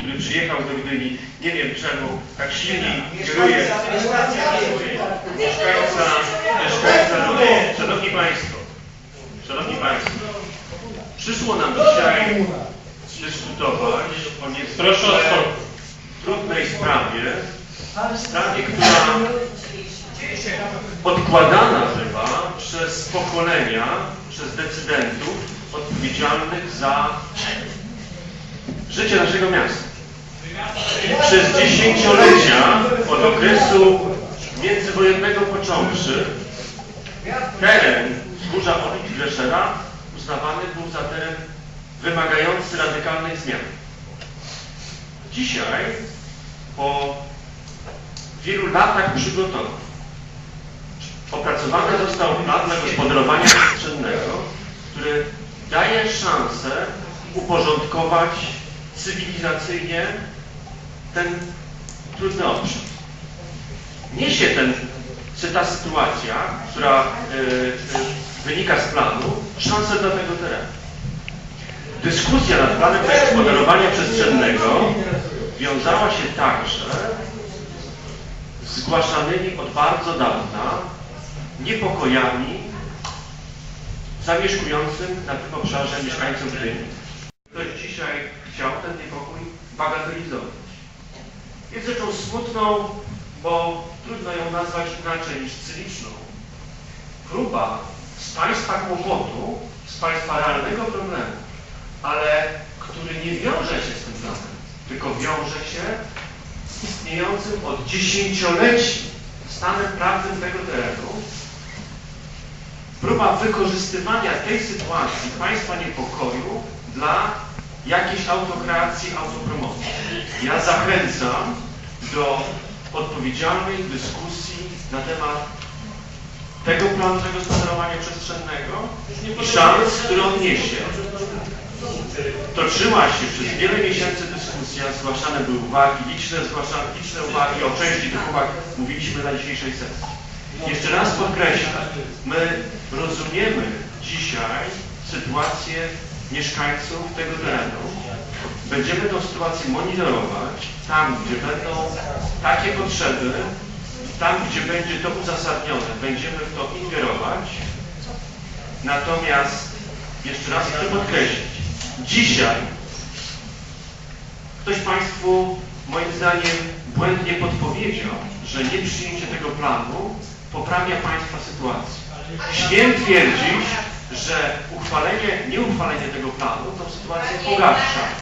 który przyjechał do Gdyni, nie wiem czemu, tak silnie kieruje mieszkańca, mieszkańca, no nie, Szanowni Państwo, Szanowni Państwo, przyszło nam dzisiaj dyskutować o Proszę o niezwykle trudnej sprawie, sprawie, która odkładana bywa przez pokolenia, przez decydentów odpowiedzialnych za życie naszego miasta. Przez dziesięciolecia od okresu międzywojennego począwszy teren wzgórza Olit Greszera uznawany był za teren wymagający radykalnych zmian. Dzisiaj, po wielu latach przygotowań, opracowany został plan zagospodarowania przestrzennego, który daje szansę uporządkować cywilizacyjnie ten trudny obszar. Niesie ten, czy ta sytuacja, która y, y, wynika z planu, szansę dla tego terenu. Dyskusja nad planem zagospodarowania przestrzennego wiązała się także z zgłaszanymi od bardzo dawna niepokojami zamieszkującym na tym obszarze mieszkańcom Gdyni. Ktoś dzisiaj chciał ten niepokój bagatelizować. Jest rzeczą smutną, bo trudno ją nazwać inaczej niż cyniczną. Próba z państwa kłopotu, z państwa realnego problemu, ale który nie wiąże się z tym planem, tylko wiąże się z istniejącym od dziesięcioleci stanem prawnym tego terenu, próba wykorzystywania tej sytuacji państwa niepokoju dla jakiejś autokreacji, autopromocji. Ja zachęcam do odpowiedzialnej dyskusji na temat tego planu zagospodarowania przestrzennego i szans, które on niesie. Toczyła się przez wiele miesięcy dyskusja, zgłaszane były uwagi, liczne, zgłaszane, liczne uwagi, o części tych uwag mówiliśmy na dzisiejszej sesji. Jeszcze raz podkreślam, my rozumiemy dzisiaj sytuację mieszkańców tego terenu. Będziemy tę sytuację monitorować tam, gdzie będą takie potrzeby, tam, gdzie będzie to uzasadnione, będziemy w to ingerować. Natomiast jeszcze raz chcę podkreślić, dzisiaj ktoś Państwu moim zdaniem błędnie podpowiedział, że nieprzyjęcie tego planu poprawia Państwa sytuację. Śmiem twierdzić, że uchwalenie, nieuchwalenie tego planu tą sytuację pogarsza.